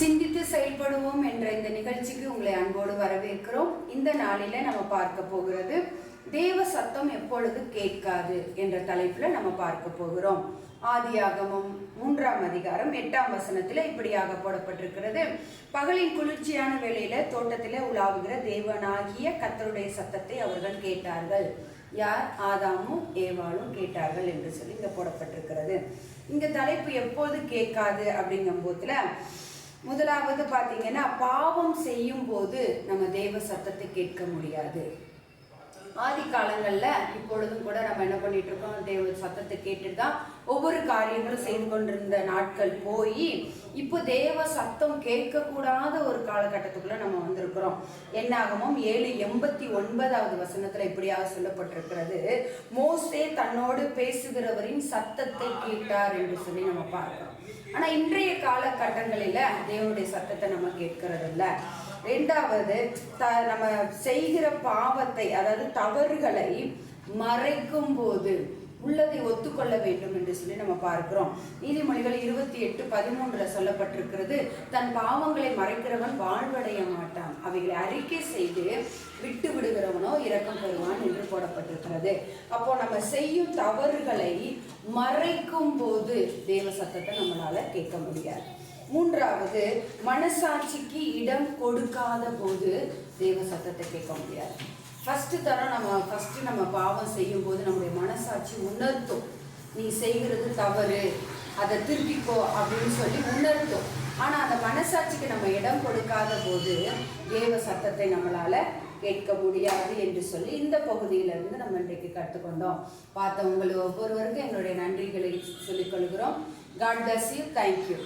சிந்தித்து செயல்படுவோம் என்ற இந்த நிகழ்ச்சிக்கு உங்களை அன்போடு வரவேற்கிறோம். இந்த நாளில நம்ம பார்க்க போகிறது தேவ சத்தம் எப்பொழுது கேட்காது? என்ற தலைப்புல நம்ம பார்க்க போகிறோம். ஆதியாகமம் மூன்றாம் அதிகாரம் எட்டாம் வசனத்துல இப்படியாக போடப்பட்டிருக்கிறது. பகலின் குளிர்ச்சியான வேளையில தோட்டத்தில் உலாவுகிற தேவனாகிய கத்தருடைய சத்தத்தை அவர்கள் கேட்டார்கள். யார்? ஆதாமும் ஏவாளும் கேட்டார்கள் என்று சொல்லி இங்க போடப்பட்டிருக்கிறது. இங்க தலைப்பு எப்போது கேட்காது அப்படிங்கும் போதுல முதலாவது பார்த்தீங்கன்னா பாவம் செய்யும் போது நம்ம தெய்வ சத்தத்தை கேட்க முடியாது. ஆதி காலங்களில் இப்பொழுதும் கூட நம்ம என்ன பண்ணிட்டு இருக்கோம் தேவ சத்தத்தை கேட்டுட்டு தான் ஒவ்வொரு காரியங்களும் செய்து கொண்டிருந்த நாட்கள் போய் இப்போ தேவ சத்தம் கேட்கக்கூடாத ஒரு காலகட்டத்துக்குள்ள நம்ம வந்திருக்கிறோம். என்னாகமும் ஏழு எண்பத்தி ஒன்பதாவது வசனத்துல இப்படியாக சொல்லப்பட்டிருக்கிறது. மோசே தன்னோடு பேசுகிறவரின் சத்தத்தை கேட்டார் என்று சொல்லி நம்ம பார்க்கிறோம். ஆனா இன்றைய காலகட்டங்களில தேவனுடைய சத்தத்தை நம்ம கேட்கறது இல்லை ரெண்டாவது த நம்ம செய்கிற பாவத்தை அதாவது தவறுகளை மறைக்கும் போது உள்ளதை ஒத்துக்கொள்ள வேண்டும் என்று சொல்லி நம்ம பார்க்கிறோம். நீதிமொழிகள் இருபத்தி எட்டு பதிமூன்றுல சொல்லப்பட்டிருக்கிறது தன் பாவங்களை மறைக்கிறவன் வாழ்வடைய மாட்டான். அவைகளை அறிக்கை செய்து விட்டு விடுகிறவனோ இரக்கம் பெறுவான் என்று போடப்பட்டிருக்கிறது. அப்போ நம்ம செய்யும் தவறுகளை மறைக்கும் போது தேவ சத்தத்தை நம்மளால கேட்க முடியாது. மூன்றாவது மனசாட்சிக்கு இடம் கொடுக்காத போது தேவ சத்தத்தை கேட்க முடியாது. ஃபஸ்ட்டு தரம் நம்ம ஃபஸ்ட்டு நம்ம பாவம் செய்யும்போது நம்முடைய மனசாட்சி உணர்த்தும். நீ செய்கிறது தவறு அதை திருப்பிக்கோ அப்படின்னு சொல்லி உணர்த்தும். ஆனால் அந்த மனசாட்சிக்கு நம்ம இடம் கொடுக்காத போது தேவ சத்தத்தை நம்மளால் கேட்க முடியாது என்று சொல்லி இந்த பகுதியிலிருந்து நம்ம இன்றைக்கு கற்றுக்கொண்டோம். பார்த்த ஒவ்வொருவருக்கும் என்னுடைய நன்றிகளை சொல்லிக் கொள்கிறோம். God bless you thank you